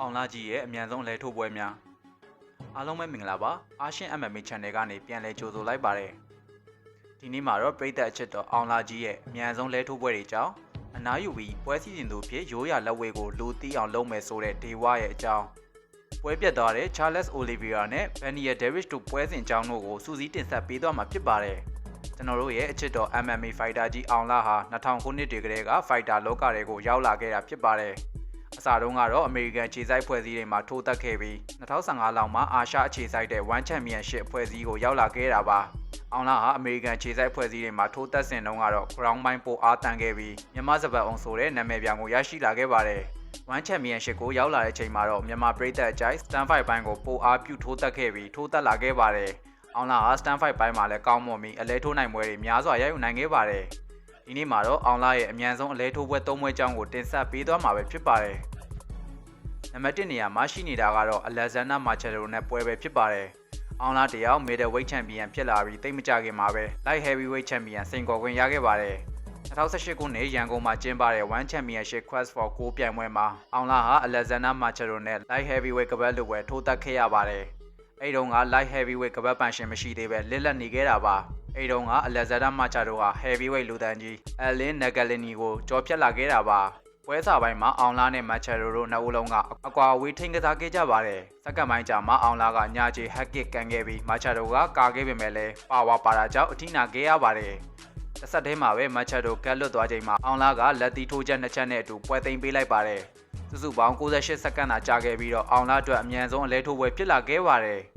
အောင်လာကြီးရဲ့အမြန်ဆုံးလဲထိုးပွဲများအားလုံးပဲမင်္ဂလာပါအာရှင်း MMA Channel ကနေပြန်လည်ကြိုဆိုလိုက်ပါတယ်ဒီနေ့မှာတော့ပြည်သက်အချက်တော်အောင်လာကြီးရဲ့အမြန်ဆုံးလဲထိုးပွဲတွေကြောင်းအနားယူပြီးပွဲစီစဉ်သူဖြစ်ရိုးရာလက်ဝဲကိုလူတီးအောင်လုပ်မယ်ဆိုတဲ့ဒေဝရဲ့အကြောင်းပွဲပြတ်သွားတဲ့ Charles Oliveira နဲ့ Vania Davis တို့ပွဲစဉ်အကြောင်းတို့ကိုစူးစီးတင်ဆက်ပေးသွားမှာဖြစ်ပါတယ်ကျွန်တော်တို့ရဲ့အချစ်တော် MMA Fighter ကြီးအောင်လာဟာ2000ခုနှစ်တည်းကလေးက Fighter လောကတွေကိုရောက်လာခဲ့တာဖြစ်ပါတယ်။ အစတုန်းကတော့ American ခြေစိုက်ဖွဲ့စည်းတွေမှာထိုးတက်ခဲ့ပြီး2015လောက်မှာအာရှအခြေစိုက်တဲ့ One Championship ဖွဲ့စည်းကိုရောက်လာခဲ့တာပါ။အောင်လာဟာ American ခြေစိုက်ဖွဲ့စည်းတွေမှာထိုးတက်ဆင်တုန်းကတော့ Ground Mine ပိုအားတန်ခဲ့ပြီးမြန်မာစပတ်အောင်ဆိုတဲ့နာမည်ပြောင်ကိုရရှိလာခဲ့ပါတယ်။ One Championship ကိုရောက်လာတဲ့ချိန်မှာတော့မြန်မာပြည်သက်အကြိုက် Stand Fight ဘိုင်းကိုပိုအားပြုထိုးတက်ခဲ့ပြီးထိုးတက်လာခဲ့ပါတယ်။အောင်လာဟာ Stand Fight ဘိုင်းမှာလည်းကောင်းမွန်ပြီးအလဲထိုးနိုင်ပွဲတွေများစွာရယူနိုင်ခဲ့ပါတယ်။ ဒီနေ့မှာတော့အောင်လာရဲ့အမြန်ဆုံးအလဲထိုးပွဲ၃ပွဲကြောင်းကိုတင်ဆက်ပေးသွားမှာပဲဖြစ်ပါတယ်။နံပါတ်1နေရာမှာရှိနေတာကတော့ Alexander Machado နဲ့ပွဲပဲဖြစ်ပါတယ်။အောင်လာတယောက် Middleweight Champion ဖြစ်လာပြီးတိတ်မကြခင်မှာပဲ Light Heavyweight Champion စိန်ခေါ်ခွင့်ရခဲ့ပါတယ်။2018ခုနှစ်ရန်ကုန်မှာကျင်းပတဲ့ One Championship Quest for 9ပြိုင်ပွဲမှာအောင်လာဟာ Alexander Machado နဲ့ Light Heavyweight ကပတ်လိုပဲထိုးတက်ခဲ့ရပါတယ်။အဲ့တုန်းက Light Heavyweight ကပတ်ပန်ရှင်မရှိသေးပဲလစ်လက်နေခဲ့တာပါ။ အဲ့တုန်းက Alexander Machado ဟာ Heavyweight လူတန်းကြီး Alin Nagalini ကိုကြော်ဖြတ်လာခဲ့တာပါ။ပွဲစားပိုင်းမှာအောင်လာနဲ့ Machado တို့နှစ်ဦးလုံးကအကွာအဝေးထိန်းကစားခဲ့ကြပါတယ်။စက္ကန့်ပိုင်းကြာမှာအောင်လာကညာချေ hack kick ကန်ခဲ့ပြီး Machado ကကာခဲ့ပေမဲ့လည်းပါဝါပါတာကြောင့်အထိနာခဲ့ရပါတယ်။တစ်ဆက်တည်းမှာပဲ Machado ကတ်လွတ်သွားချိန်မှာအောင်လာကလက်တီထိုးချက်နှစ်ချက်နဲ့အတူပွဲသိမ်းပေးလိုက်ပါတယ်။စုစုပေါင်း68စက္ကန့်သာကြာခဲ့ပြီးတော့အောင်လာအတွက်အမြန်ဆုံးအလဲထိုးပွဲဖြစ်လာခဲ့ပါတယ်။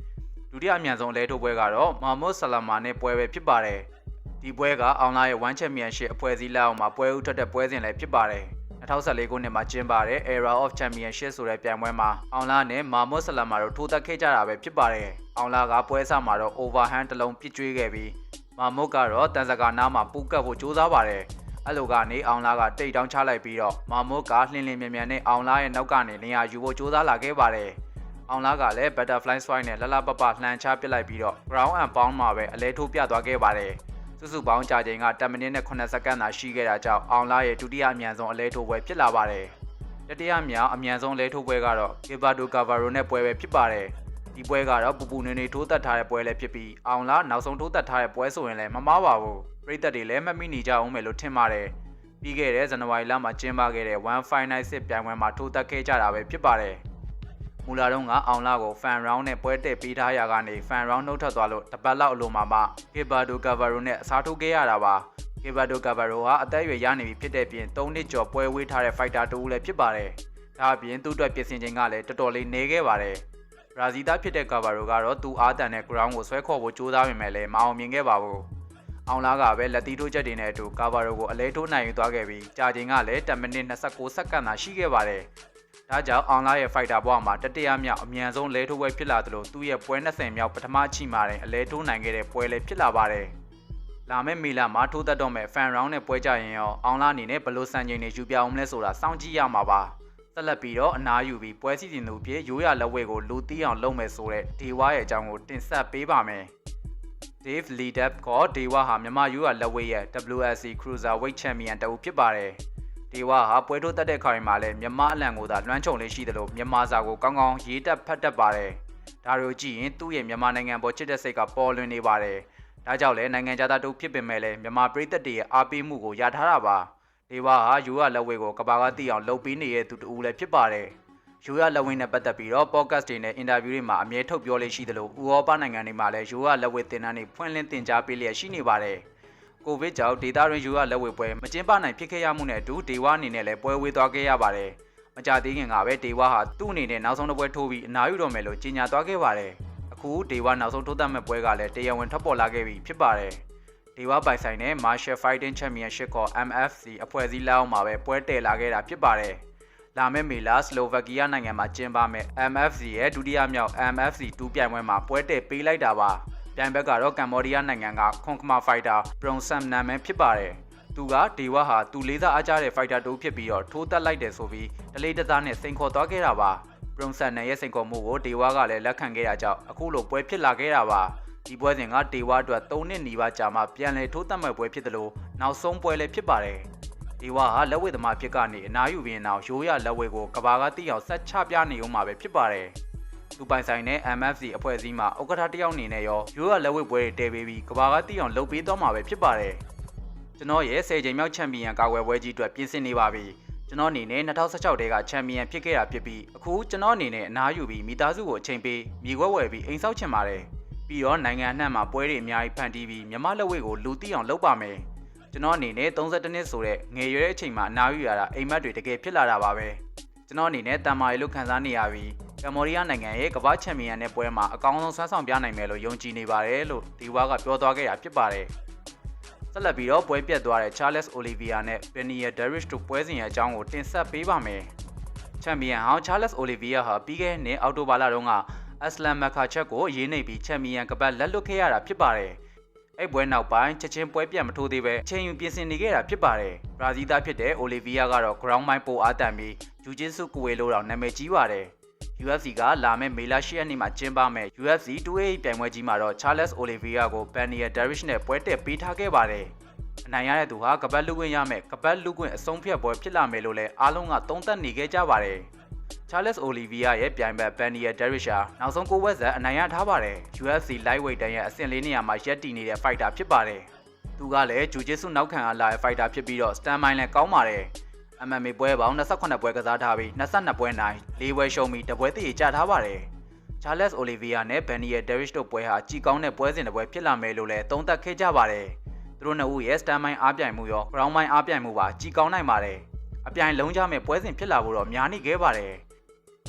ဒုတိယအမြန်ဆုံးအလဲထိုးပွဲကတော့မာမွတ်ဆလာမာနဲ့ပွဲပဲဖြစ်ပါတယ်။ဒီပွဲကအောင်လာရဲ့ One Championship အဖွဲ့အစည်းလက်အောက်မှာပွဲဦးထွက်တဲ့ပွဲစဉ်လည်းဖြစ်ပါတယ်။2014ခုနှစ်မှာကျင်းပတဲ့ Era of Championship ဆိုတဲ့ပြိုင်ပွဲမှာအောင်လာနဲ့မာမွတ်ဆလာမာတို့ထိုးသက်ခဲ့ကြတာပဲဖြစ်ပါတယ်။အောင်လာကပွဲစမှာတော့ overhand တစ်လုံးပစ်ကျွေးခဲ့ပြီးမာမွတ်ကတော့တန်စကာနားမှာပူကတ်ဖို့ကြိုးစားပါတယ်။အဲ့လိုကနေအောင်လာကတိတ်တောင်းချလိုက်ပြီးတော့မာမွတ်ကလှင်လင်းမြန်မြန်နဲ့အောင်လာရဲ့နောက်ကနေနေရာယူဖို့ကြိုးစားလာခဲ့ပါတယ်။ အောင်လာကလည်း butterfly swipe နဲ့လလပပလှန်ချပစ်လိုက်ပြီးတော့ ground and pound မှာပဲအလဲထိုးပြသွားခဲ့ပါတယ်။စုစုပေါင်းကြာချိန်က10မိနစ်နဲ့9စက္ကန့်သာရှိခဲ့တာကြောင့်အောင်လာရဲ့ဒုတိယအမြန်ဆုံးအလဲထိုးပွဲဖြစ်လာပါတယ်။တတိယမြောက်အမြန်ဆုံးလဲထိုးပွဲကတော့ Gilberto Cavaro နဲ့ပွဲပဲဖြစ်ပါတယ်။ဒီပွဲကတော့ပူပူနေနေထိုးသက်ထားတဲ့ပွဲလည်းဖြစ်ပြီးအောင်လာနောက်ဆုံးထိုးသက်ထားတဲ့ပွဲဆိုရင်လည်းမမားပါဘူး။ပြည်သက်တွေလည်းမမိနေကြအောင်မယ်လို့ထင်ပါတယ်။ပြီးခဲ့တဲ့ဇန်နဝါရီလမှာကျင်းပခဲ့တဲ့1 Final 6ပြိုင်ပွဲမှာထိုးသက်ခဲ့ကြတာပဲဖြစ်ပါတယ်။ မူလာတော့ကအောင်လာကို fan round နဲ့ပွဲတက်ပေးထားရကနေ fan round နှုတ်ထွက်သွားလို့တပတ်လောက်အလိုမှာမှ Gilberto Cavaro နဲ့အစားထိုးခဲ့ရတာပါ။ Gilberto Cavaro ဟာအသက်အရွယ်ရနေပြီဖြစ်တဲ့ပြင်3နှစ်ကျော်ပွဲဝေးထားတဲ့ fighter တူလည်းဖြစ်ပါတယ်။ဒါအပြင်သူ့အတွက်ပြင်ဆင်ချိန်ကလည်းတော်တော်လေးနေခဲ့ပါတယ်။ဘရာဇီးသားဖြစ်တဲ့ Cavaro ကတော့သူအားတန်တဲ့ ground ကိုဆွဲခေါ်ဖို့ကြိုးစားပေမဲ့လည်းမအောင်မြင်ခဲ့ပါဘူး။အောင်လာကပဲလက်တီထိုးချက်တွေနဲ့အတူ Cavaro ကိုအလဲထိုးနိုင်ယူသွားခဲ့ပြီးကြာချိန်ကလည်း10မိနစ်29စက္ကန့်သာရှိခဲ့ပါတယ်။ ဒါကြောင့်အောင်လာရဲ့ fighter ဘဝမှာတတိယမြောက်အမြန်ဆုံးလဲထိုးပွဲဖြစ်လာသလိုသူ့ရဲ့ပွဲ20မြောက်ပထမအချိမှာတင်အလဲထိုးနိုင်ခဲ့တဲ့ပွဲလည်းဖြစ်လာပါတယ်။လာမယ့်မီလာမှာထိုးသက်တော့မဲ့ fan round နဲ့ပွဲကြရင်ရောအောင်လာအနေနဲ့ဘယ်လိုစံချိန်တွေယူပြအောင်လဲဆိုတာစောင့်ကြည့်ရမှာပါ။ဆက်လက်ပြီးတော့အနားယူပြီးပွဲစီစဉ်သူဖြစ်ရိုးရာလက်ဝဲကိုလူတီးအောင်လုပ်မယ်ဆိုတဲ့ဒေဝရဲ့အကြောင်းကိုတင်ဆက်ပေးပါမယ်။ Dave Leadep ကဒေဝဟာမြန်မာရိုးရာလက်ဝဲရဲ့ WSC Cruiserweight Champion တဦးဖြစ်ပါတယ်။ ဒေဝဟာပွဲထိုးတက်တဲ့ခါရင်မှာလည်းမြန်မာအလံကိုသာလွှမ်းခြုံလေးရှိတယ်လို့မြန်မာစာကိုကောင်းကောင်းရေးတက်ဖတ်တတ်ပါတယ်။ဒါတို့ကြည့်ရင်သူ့ရဲ့မြန်မာနိုင်ငံပေါ်ချစ်တဲ့စိတ်ကပေါ်လွင်နေပါတယ်။ဒါကြောင့်လည်းနိုင်ငံသားတို့ဖြစ်ပင်မဲ့လည်းမြန်မာပြည်သက်တွေရဲ့အားပေးမှုကိုရထားတာပါ။ဒေဝဟာယူရလက်ဝဲကိုကဘာကတိအောင်လှုပ်ပေးနေတဲ့သူတူလည်းဖြစ်ပါတယ်။ယူရလက်ဝဲနဲ့ပတ်သက်ပြီးတော့ podcast တွေနဲ့ interview တွေမှာအမြဲထုတ်ပြောလေးရှိတယ်လို့ဥရောပနိုင်ငံတွေမှာလည်းယူရလက်ဝဲတင်တန်းတွေဖွင့်လှစ်တင်ကြားပေးလျက်ရှိနေပါတယ်။ ကိုဗစ်ကြောင့်ဒေတာရင်းယူရလက်ဝဲပွဲမကျင်းပနိုင်ဖြစ်ခဲ့ရမှုနဲ့အတူဒေဝအနေနဲ့လည်းပွဲဝေးသွားခဲ့ရပါတယ်။မကြသေးခင်ကပဲဒေဝဟာသူ့အနေနဲ့နောက်ဆုံးတစ်ပွဲထိုးပြီးအနားယူတော့မယ်လို့ကြေညာသွားခဲ့ပါတယ်။အခုဒေဝနောက်ဆုံးထိုးသတ်မဲ့ပွဲကလည်းတရားဝင်ထွက်ပေါ်လာခဲ့ပြီဖြစ်ပါတယ်။ဒေဝပိုင်ဆိုင်တဲ့ Martial Fighting Championship ခေါ် MFC အဖွဲ့အစည်းလက်အောက်မှာပဲပွဲတည်လာခဲ့တာဖြစ်ပါတယ်။လာမယ့်မေလစလိုဗက်ကီးယားနိုင်ငံမှာကျင်းပမယ့် MFC ရဲ့ဒုတိယမြောက် MFC 2ပြိုင်ပွဲမှာပွဲတည်ပေးလိုက်တာပါ။ ပြိုင်ဘက်ကတော့ကမ္ဘောဒီးယားနိုင်ငံကခွန်ခမာဖိုက်တာဘရွန်ဆမ်နာမန်ဖြစ်ပါတယ်။သူကဒေဝဟာသူလေးစားအားကြတဲ့ဖိုက်တာတူဖြစ်ပြီးတော့ထိုးတက်လိုက်တယ်ဆိုပြီးတလေးတသားနဲ့စိန်ခေါ်သွားခဲ့တာပါ။ဘရွန်ဆမ်နန်ရဲ့စိန်ခေါ်မှုကိုဒေဝကလည်းလက်ခံခဲ့တာကြောင့်အခုလိုပွဲဖြစ်လာခဲ့တာပါ။ဒီပွဲစဉ်ကဒေဝအတွက်၃နှစ်နီးပါးကြာမှပြန်လည်ထိုးတက်မဲ့ပွဲဖြစ်တယ်လို့နောက်ဆုံးပွဲလည်းဖြစ်ပါတယ်။ဒီဝါဟာလက်ဝဲသမားဖြစ်ကနေအနားယူပြီးနောက်ရိုးရလက်ဝဲကိုကဘာကတိအောင်ဆက်ချပြနေဦးမှာပဲဖြစ်ပါတယ် သူပိုင်ဆိုင်တဲ့ MFC အဖွဲ့အစည်းမှာဥက္ကဋ္ဌတယောက်အနေနဲ့ရောရိုးရလက်ဝဲပွဲတွေတည်ပေးပြီးကဘာကတိအောင်လုပ်ပေးသွားမှာပဲဖြစ်ပါတယ်ကျွန်တော်ရဲ့10ချိန်မြောက်ချန်ပီယံကာကွယ်ပွဲကြီးအတွက်ပြင်ဆင်နေပါပြီကျွန်တော်အနေနဲ့2016တဲကချန်ပီယံဖြစ်ခဲ့တာဖြစ်ပြီးအခုကျွန်တော်အနေနဲ့အနားယူပြီးမိသားစုကိုအချိန်ပေးမြေခွဲဝယ်ပြီးအိမ်ဆောက်ချင်ပါတယ်ပြီးတော့နိုင်ငံအနှံ့မှာပွဲတွေအများကြီးဖန်တီးပြီးမြမလက်ဝဲကိုလူသိအောင်လုပ်ပါမယ်ကျွန်တော်အနေနဲ့32နှစ်ဆိုတဲ့ငယ်ရွယ်တဲ့အချိန်မှာအနားယူရတာအိမ်မက်တွေတကယ်ဖြစ်လာတာပါပဲ ကျွန်တော်အနေနဲ့တန်မာရီလို့ခံစားနေရပြီးကမ္ဘောဒီးယားနိုင်ငံရဲ့ကမ္ဘာချန်ပီယံနဲ့ပွဲမှာအကောင်းဆုံးဆွမ်းဆောင်ပြနိုင်မယ်လို့ယုံကြည်နေပါတယ်လို့ဒီဝါကပြောသွားခဲ့တာဖြစ်ပါတယ်ဆက်လက်ပြီးတော့ပွဲပြတ်သွားတဲ့ Charles Olivier နဲ့ Penier Derish တို့ပွဲစဉ်ရဲ့အကြောင်းကိုတင်ဆက်ပေးပါမယ်ချန်ပီယံဟောင်း Charles Olivier ဟာပြီးခဲ့တဲ့နှစ်အောက်တိုဘာလတုန်းကအက်စလန်မက်ခါချက်ကိုရေးနေပြီးချန်ပီယံကပတ်လက်လွတ်ခဲ့ရတာဖြစ်ပါတယ်။ အဲ့ပွဲနောက်ပိုင်းချက်ချင်းပွဲပြတ်မထိုးသေးပဲအချိန်ယူပြင်ဆင်နေခဲ့တာဖြစ်ပါတယ်။ဘရာဇီးသားဖြစ်တဲ့အိုလီဗီယာကတော့ ground mine ပိုအားတန်ပြီးဂျူဂျစ်ဆုကိုဝေလိုတောင်နာမည်ကြီးပါတယ်။ UFC ကလာမယ့်မေလ10ရက်နေ့မှာကျင်းပမယ့် UFC 288ပြိုင်ပွဲကြီးမှာတော့ Charles Oliveira ကို Panier Darish နဲ့ပွဲတက်ပေးထားခဲ့ပါတယ်။အနိုင်ရတဲ့သူဟာကပတ်လူခွင့်ရမယ်ကပတ်လူခွင့်အဆုံးဖြတ်ပွဲဖြစ်လာမယ်လို့လည်းအားလုံးကသုံးသပ်နေခဲ့ကြပါတယ်။ Charles Oliveira ရဲ့ပြိုင်ဘက် Panier Derish ဟာနောက်ဆုံးကိုဝက်ဇက်အနိုင်ရထားပါတယ်။ UFC Lightweight တန်းရဲ့အဆင့်လေးနေရာမှာရပ်တည်နေတဲ့ fighter ဖြစ်ပါတယ်။သူကလည်း Jiu-Jitsu နောက်ခံအလာရဲ့ fighter ဖြစ်ပြီးတော့ stand by လည်းကောင်းပါတယ်။ MMA ပွဲပေါင်း28ပွဲကစားထားပြီး22ပွဲနိုင်၄ပွဲရှုံးပြီးတပွဲတည်ကြထားပါတယ်။ Charles Oliveira နဲ့ Panier Derish တို့ပွဲဟာကြီးကောင်းတဲ့ပွဲစဉ်တစ်ပွဲဖြစ်လာမယ်လို့လည်းသုံးသပ်ခဲ့ကြပါတယ်။သူတို့နှစ်ဦးရဲ့ stand by အားပြိုင်မှုရော ground by အားပြိုင်မှုပါကြီးကောင်းနိုင်ပါတယ်။အပြိုင်လုံးကြမဲ့ပွဲစဉ်ဖြစ်လာဖို့တော့များနေခဲ့ပါတယ်။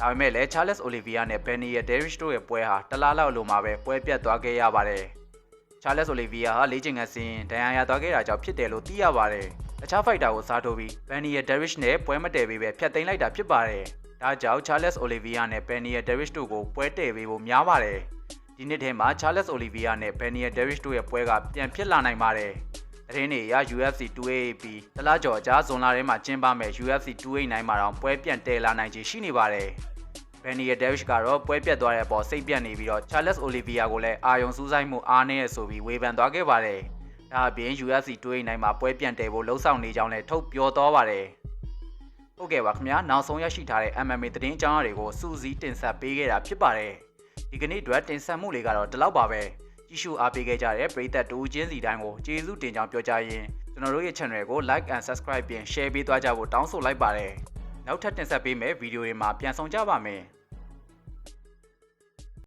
ဒါပေမဲ့လည်း Charles Oliveira နဲ့ Benny Darish တို့ရဲ့ပွဲဟာတလားလောက်လိုမှာပဲပွဲပြတ်သွားခဲ့ရပါတယ်။ Charles Oliveira ဟာလေးချိန်ကစင်းဒဏ်ရာရသွားခဲ့တာကြောင့်ဖြစ်တယ်လို့သိရပါတယ်။တခြားဖိုက်တာကိုစားထိုးပြီး Benny Darish နဲ့ပွဲမတည်ပေးပဲဖျက်သိမ်းလိုက်တာဖြစ်ပါတယ်။ဒါကြောင့် Charles Oliveira နဲ့ Benny Darish တို့ကိုပွဲတည်ပေးဖို့များပါတယ်။ဒီနှစ်ထဲမှာ Charles Oliveira နဲ့ Benny Darish တို့ရဲ့ပွဲကပြန်ဖြစ်လာနိုင်ပါတယ်။ သတင်းတွေအရ UFC 288ပြီးတလားကျော်အကြားဇွန်လထဲမှာကျင်းပမယ့် UFC 289မှာတော့ပွဲပြန်တည်လာနိုင်ခြေရှိနေပါတယ်။ Benny Davish ကတော့ပွဲပြတ်သွားတဲ့အပေါ်စိတ်ပြတ်နေပြီးတော့ Charles Oliveira ကိုလည်းအာယုံစူးစိုက်မှုအားနည်းရဆိုပြီးဝေဖန်သွားခဲ့ပါတယ်။ဒါအပြင် UFC 289မှာပွဲပြန်တည်ဖို့လှုံ့ဆော်နေကြောင်းလည်းထုတ်ပြောသွားပါတယ်။ဟုတ်ကဲ့ပါခင်ဗျာနောက်ဆုံးရရှိထားတဲ့ MMA သတင်းအကြောင်းအရာတွေကိုစူးစီးတင်ဆက်ပေးခဲ့တာဖြစ်ပါတယ်။ဒီကနေ့အတွက်တင်ဆက်မှုလေးကတော့ဒီလောက်ပါပဲ။ ကြည့်ရှုအားပေးခဲ့ကြတဲ့ပရိသတ်တူချင်းစီတိုင်းကိုကျေးဇူးတင်ကြောင်းပြောကြားရင်းကျွန်တော်တို့ရဲ့ channel ကို like and subscribe ပြင် share ပေးသွားကြဖို့တောင်းဆိုလိုက်ပါတယ်။နောက်ထပ်တင်ဆက်ပေးမယ့်ဗီဒီယိုတွေမှာပြန်ဆောင်ကြပါမယ်။